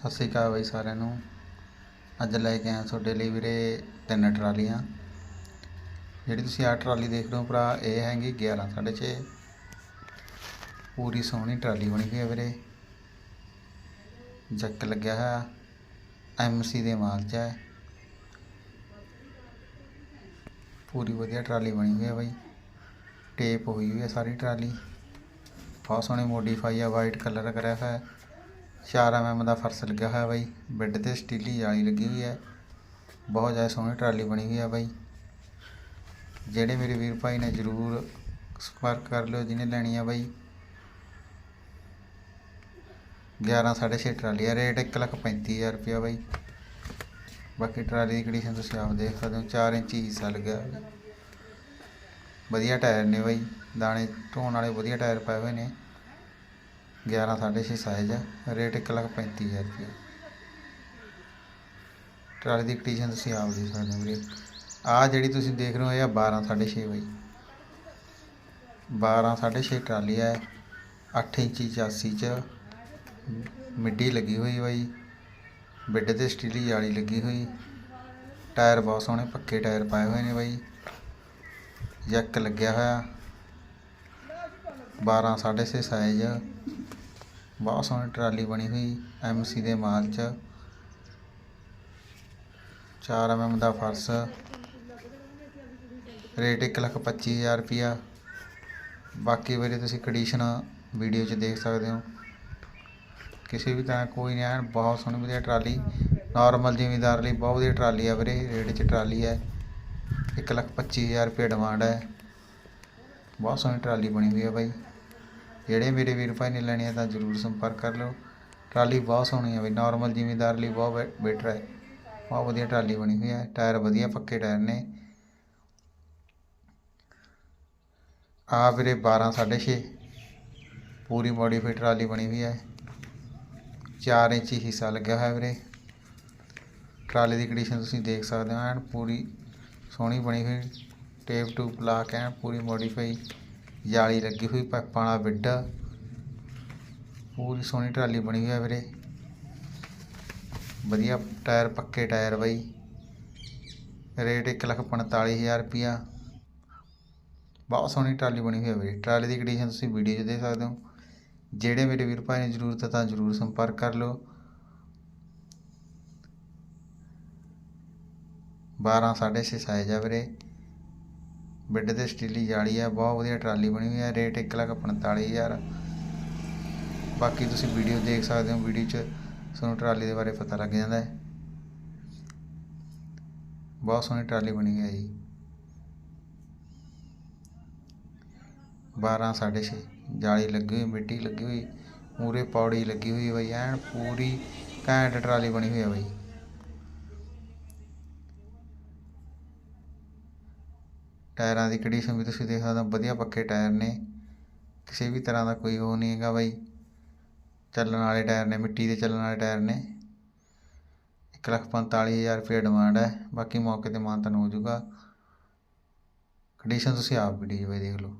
ਸਤਿ ਸ਼੍ਰੀ ਅਕਾਲ ਬਾਈ ਸਾਰਿਆਂ ਨੂੰ। ਅੱਜ ਲੈ ਕੇ ਆਇਆ ਤੁਹਾਡੇ ਲਈ ਵੀਰੇ ਤਿੰਨ ਟਰਾਲੀਆਂ। ਜਿਹੜੀ ਤੁਸੀਂ ਆਹ ਟਰਾਲੀ ਦੇਖ ਰਹੇ ਹੋ ਭਰਾ, ਇਹ ਹੈਗੀ 11 ਸਾਢੇ ਛੇ। ਪੂਰੀ ਸੋਹਣੀ ਟਰਾਲੀ ਬਣੀ ਹੋਈ ਹੈ ਵੀਰੇ। ਜੱਕ ਲੱਗਿਆ ਹੋਇਆ ਐਮਸੀ ਦੇ ਮਾਲ 'ਚ ਹੈ। ਪੂਰੀ ਵਧੀਆ ਟਰਾਲੀ ਬਣੀ ਹੋਈ ਹੈ ਬਾਈ। ਟੇਪ ਹੋਈ ਹੋਈ ਹੈ ਸਾਰੀ ਟਰਾਲੀ। ਬਹੁਤ ਸੋਹਣੀ ਮੋਡੀਫਾਈ ਆ ਵਾਈਟ ਕਲਰ ਕਰਿਆ ਹੋਇਆ। ਹੈ 4 ਐਮ ਦਾ ਫਰਸ਼ ਲੱਗਿਆ ਹੋਇਆ ਬਾਈ। ਬੈੱਡ ਤੇ ਸਟੀਲੀ ਜਾਲੀ ਲੱਗੀ ਹੋਈ ਹੈ। ਬਹੁਤ ਜ਼ਿਆਦਾ ਸੋਹਣੀ ਟਰਾਲੀ ਬਣੀ ਹੋਈ ਹੈ ਬਾਈ। ਜਿਹੜੇ ਮੇਰੇ ਵੀਰ ਭਾਈ ਨੇ ਜ਼ਰੂਰ ਸੰਪਰਕ ਕਰ ਲਿਓ ਜਿਹਨੇ ਲੈਣੀ ਆ ਬਾਈ। 11 ਸਾਢੇ ਛੇ ਟਰਾਲੀ ਆ। ਰੇਟ 135000 ਰੁਪਇਆ ਬਾਈ। ਬਾਕੀ ਟਰਾਲੀ ਦੀ ਕੰਡੀਸ਼ਨ ਤੁਸੀਂ ਆਪ ਦੇਖ ਸਕਦੇ ਹੋ। 4 ਇੰਚੀ ਹਿੱਸਾ ਲੱਗਿਆ ਵਧੀਆ ਟਾਇਰ ਨੇ ਬਾਈ। ਦਾਣੇ ਢੋਣ ਵਾਲੇ ਵਧੀਆ ਟਾਇਰ ਪਏ ਹੋਏ ਨੇ। 11 ਸਾਢੇ ਛੇ ਸਾਈਜ਼ ਆ। ਰੇਟ ਇੱਕ ਲੱਖ ਪੈਂਤੀ ਹਜ਼ਾਰ ਰੁਪਏ ਟਰਾਲੀ ਦੀ ਕੰਡੀਸ਼ਨ ਤੁਸੀਂ ਆਪ ਦੇ ਸਕਦੇ ਹੋ ਵੀਰੇ। ਆਹ ਜਿਹੜੀ ਤੁਸੀਂ ਦੇਖ ਰਹੇ ਹੋ, ਇਹ ਆ 12 ਸਾਢੇ ਛੇ ਬਾਈ। 12 ਸਾਢੇ ਛੇ ਟਰਾਲੀ ਹੈ 8 ਇੰਚੀ ਚਾਸੀ ਚ ਮਿੱਡੀ ਲੱਗੀ ਹੋਈ ਬਾਈ। ਬੈੱਡ ਤੇ ਸਟੀਲੀ ਜਾਲੀ ਲੱਗੀ ਹੋਈ। ਟਾਇਰ ਬਹੁਤ ਸੋਹਣੇ, ਪੱਕੇ ਟਾਇਰ ਪਾਏ ਹੋਏ ਨੇ ਬਾਈ। ਜੈਕ ਲੱਗਿਆ ਹੋਇਆ। 12 ਸਾਢੇ ਛੇ ਸਾਈਜ਼ ਬਹੁਤ ਸੋਹਣੀ ਟਰਾਲੀ ਬਣੀ ਹੋਈ ਐਮਸੀ ਦੇ ਮਾਲ ਚ। 4 ਐਮਐਮ ਦਾ ਫਰਸ਼। ਰੇਟ ਇੱਕ ਲੱਖ ਪੱਚੀ ਹਜ਼ਾਰ ਰੁਪਿਆ ਬਾਕੀ ਵੀਰੇ ਤੁਸੀਂ ਕੰਡੀਸ਼ਨ ਵੀਡੀਓ 'ਚ ਦੇਖ ਸਕਦੇ ਹੋ। ਕਿਸੇ ਵੀ ਤਰ੍ਹਾਂ ਕੋਈ ਨਹੀਂ ਐਨ ਬਹੁਤ ਸੋਹਣੀ ਵਧੀਆ ਟਰਾਲੀ। ਨਾਰਮਲ ਜ਼ਿਮੀਦਾਰ ਲਈ ਬਹੁਤ ਵਧੀਆ ਟਰਾਲੀ ਆ ਵੀਰੇ, ਰੇਟ 'ਚ ਟਰਾਲੀ ਹੈ। ਇੱਕ ਲੱਖ ਪੱਚੀ ਹਜ਼ਾਰ ਰੁਪਏ ਡਿਮਾਂਡ ਹੈ। ਬਹੁਤ ਸੋਹਣੀ ਟਰਾਲੀ ਬਣੀ ਹੋਈ ਹੈ ਬਾਈ। ਜਿਹੜੇ ਮੇਰੇ ਵੀਰ ਭਾਈ ਨੇ ਲੈਣੀ ਹੈ ਤਾਂ ਜ਼ਰੂਰ ਸੰਪਰਕ ਕਰ ਲਓ। ਟਰਾਲੀ ਬਹੁਤ ਸੋਹਣੀ ਹੈ ਬਈ ਨਾਰਮਲ ਜ਼ਿਮੀਦਾਰ ਲਈ ਬਹੁਤ ਬੈਟਰ ਹੈ ਬਹੁਤ ਵਧੀਆ ਟਰਾਲੀ ਬਣੀ ਹੋਈ ਹੈ ਟਾਇਰ ਵਧੀਆ ਪੱਕੇ ਟਾਇਰ ਨੇ। ਆ ਵੀਰੇ 12 ਸਾਢੇ ਛੇ। ਪੂਰੀ ਮੋਡੀਫਾਈ ਟਰਾਲੀ ਬਣੀ ਹੋਈ ਹੈ 4 ਇੰਚੀ ਹਿੱਸਾ ਲੱਗਿਆ ਹੋਇਆ ਵੀਰੇ। ਟਰਾਲੀ ਦੀ ਕੰਡੀਸ਼ਨ ਤੁਸੀਂ ਦੇਖ ਸਕਦੇ ਹੋ, ਐਨ ਪੂਰੀ ਸੋਹਣੀ ਬਣੀ ਹੋਈ। ਟੇਪ ਟੂਪ ਲਾ ਕੇ ਐਨ ਪੂਰੀ ਮੋਡੀਫਾਈ ਜਾਲੀ ਲੱਗੀ ਹੋਈ ਪਾਈਪਾਂ ਵਾਲਾ ਬਿੱਡ। ਪੂਰੀ ਸੋਹਣੀ ਟਰਾਲੀ ਬਣੀ ਹੋਈ ਹੈ ਵੀਰੇ। ਵਧੀਆ ਟਾਇਰ, ਪੱਕੇ ਟਾਇਰ ਬਾਈ। ਰੇਟ ਇੱਕ ਲੱਖ ਪੰਤਾਲੀ ਹਜ਼ਾਰ ਰੁਪਿਆ ਬਹੁਤ ਸੋਹਣੀ ਟਰਾਲੀ ਬਣੀ ਹੋਈ ਹੈ ਵੀਰੇ। ਟਰਾਲੀ ਦੀ ਕੰਡੀਸ਼ਨ ਤੁਸੀਂ ਵੀਡੀਓ 'ਚ ਦੇਖ ਸਕਦੇ ਹੋ। ਜਿਹੜੇ ਮੇਰੇ ਵੀਰ ਭਾਈ ਨੇ ਜ਼ਰੂਰਤ ਹੈ ਤਾਂ ਜ਼ਰੂਰ ਸੰਪਰਕ ਕਰ ਲਓ। 12 ਸਾਢੇ ਛੇ ਸਾਈਜ਼ ਆ ਵੀਰੇ। ਬਿੱਡ ਤੇ ਸਟੀਲੀ ਜਾਲੀ ਆ, ਬਹੁਤ ਵਧੀਆ ਟਰਾਲੀ ਬਣੀ ਹੋਈ ਹੈ ਰੇਟ ਇੱਕ ਲੱਖ ਪੰਤਾਲੀ ਹਜ਼ਾਰ। ਬਾਕੀ ਤੁਸੀਂ ਵੀਡੀਓ ਦੇਖ ਸਕਦੇ ਹੋ, ਵੀਡੀਓ 'ਚ ਤੁਹਾਨੂੰ ਟਰਾਲੀ ਦੇ ਬਾਰੇ ਪਤਾ ਲੱਗ ਜਾਂਦਾ ਹੈ। ਬਹੁਤ ਸੋਹਣੀ ਟਰਾਲੀ ਬਣੀ ਹੋਈ ਹੈ ਜੀ। 12 ਸਾਢੇ ਛੇ, ਜਾਲੀ ਲੱਗੀ ਹੋਈ, ਮਿੱਟੀ ਲੱਗੀ ਹੋਈ, ਮੂਰੇ ਪੌੜੀ ਲੱਗੀ ਹੋਈ ਹੈ ਬਈ, ਐਨ ਪੂਰੀ ਘੈਂਟ ਟਰਾਲੀ ਬਣੀ ਹੋਈ ਹੈ ਬਈ। ਟਾਇਰਾਂ ਦੀ ਕੰਡੀਸ਼ਨ ਵੀ ਤੁਸੀਂ ਦੇਖ ਸਕਦੇ ਹੋ? ਵਧੀਆ ਪੱਕੇ ਟਾਇਰ ਨੇ। ਕਿਸੇ ਵੀ ਤਰ੍ਹਾਂ ਦਾ ਕੋਈ ਉਹ ਨਹੀਂ ਹੈਗਾ ਬਾਈ। ਚੱਲਣ ਵਾਲੇ ਟਾਇਰ ਨੇ, ਮਿੱਟੀ ਦੇ ਚੱਲਣ ਵਾਲੇ ਟਾਇਰ ਨੇ। ਇੱਕ ਲੱਖ ਪੰਤਾਲੀ ਹਜ਼ਾਰ ਰੁਪਏ ਡਿਮਾਂਡ ਹੈ। ਬਾਕੀ ਮੌਕੇ ਤੇ ਮਾਨਤਨ ਹੋ ਜਾਊਗਾ। ਕੰਡੀਸ਼ਨ ਤੁਸੀਂ ਆਪ ਵੀਡੀਓ 'ਚ ਬਾਈ ਦੇਖ ਲਓ।